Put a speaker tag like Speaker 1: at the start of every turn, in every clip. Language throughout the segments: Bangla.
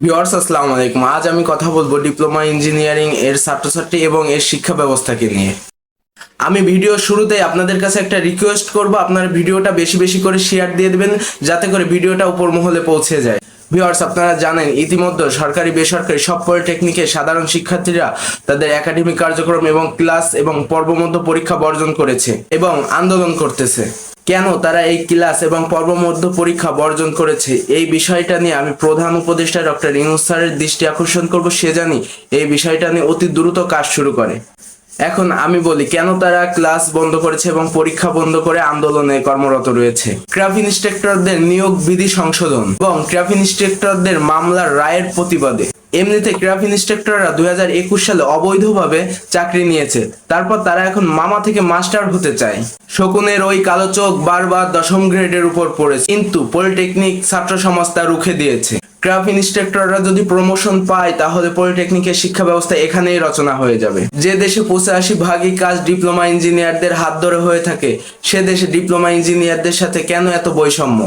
Speaker 1: ভিওয়ার্স আসসালামু আলাইকুম। আজ আমি কথা বলব ডিপ্লোমা ইঞ্জিনিয়ারিং এর ছাত্রছাত্রী এবং এর শিক্ষা ব্যবস্থাকে নিয়ে। আমি ভিডিও শুরুতেই আপনাদের কাছে একটা রিকোয়েস্ট করব, আপনারা ভিডিওটা বেশি বেশি করে শেয়ার দিয়ে দিবেন, যাতে করে ভিডিওটা উপর মহলে পৌঁছে যায়। ভিওয়ার্স আপনারা জানেন, ইতিমধ্যে সরকারি, বেসরকারি সব পলিটেকনিকে সাধারণ শিক্ষার্থীরা তাদের একাডেমিক কার্যক্রম এবং ক্লাস এবং পর্বমধ্য পরীক্ষা বর্জন করেছে এবং আন্দোলন করতেছে। কেন তারা এই ক্লাস এবং পর্বমধ্য পরীক্ষা বর্জন করেছে? এই বিষয়টা নিয়ে আমি প্রধান উপদেষ্টা ডক্টর ইনুস স্যারের দৃষ্টি আকর্ষণ করব, সে জানি এই বিষয়টা নিয়ে অতি দ্রুত কাজ শুরু করে। এখন আমি বলি, কেন তারা ক্লাস বন্ধ করেছে এবং পরীক্ষা বন্ধ করে আন্দোলনে কর্মরত রয়েছে? ক্রাফ ইন্সট্রাক্টরদের নিয়োগ বিধি সংশোধন এবং ক্রাফ ইন্সট্রাক্টরদের মামলার রায়ের প্রতিবাদে। এমনিতে ক্রাফ ইন্সট্রাক্টররা দুই হাজার একুশ সালে অবৈধভাবে চাকরি নিয়েছে। তারপর তারা এখন মামা থেকে মাস্টার হতে চায়। শকুনের ওই কালো চোখ বারবার দশম গ্রেডের উপর পড়েছে, কিন্তু পলিটেকনিক ছাত্র সমাজ তা রুখে দিয়েছে। ক্রাফ ইনস্ট্রাক্টররা যদি প্রমোশন পায়, তাহলে পলিটেকনিকের শিক্ষা ব্যবস্থা এখানেই রচনা হয়ে যাবে। যে দেশে পঁচাশি ভাগই কাজ ডিপ্লোমা ইঞ্জিনিয়ারদের হাত ধরে হয়ে থাকে, সে দেশে ডিপ্লোমা ইঞ্জিনিয়ারদের সাথে কেন এত বৈষম্য?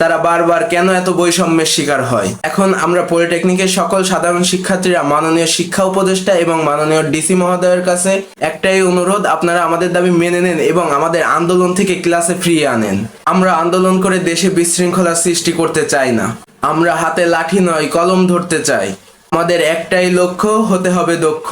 Speaker 1: তারা বারবার কেন এত বৈষম্যের শিকার হয়? এখন আমরা পলিটেকনিকের সকল সাধারণ শিক্ষার্থীরা মাননীয় শিক্ষা উপদেষ্টা এবং মাননীয় ডিসি মহোদয়ের কাছে একটাই অনুরোধ, আপনারা আমাদের দাবি মেনে নেন এবং আমাদের আন্দোলন থেকে ক্লাসে ফিরিয়ে আনেন। আমরা আন্দোলন করে দেশে বিশৃঙ্খলা সৃষ্টি করতে চাই না। আমরা হাতে লাঠি নয়, কলম ধরতে চাই। আমাদের একটাই লক্ষ্য, হতে হবে দক্ষ।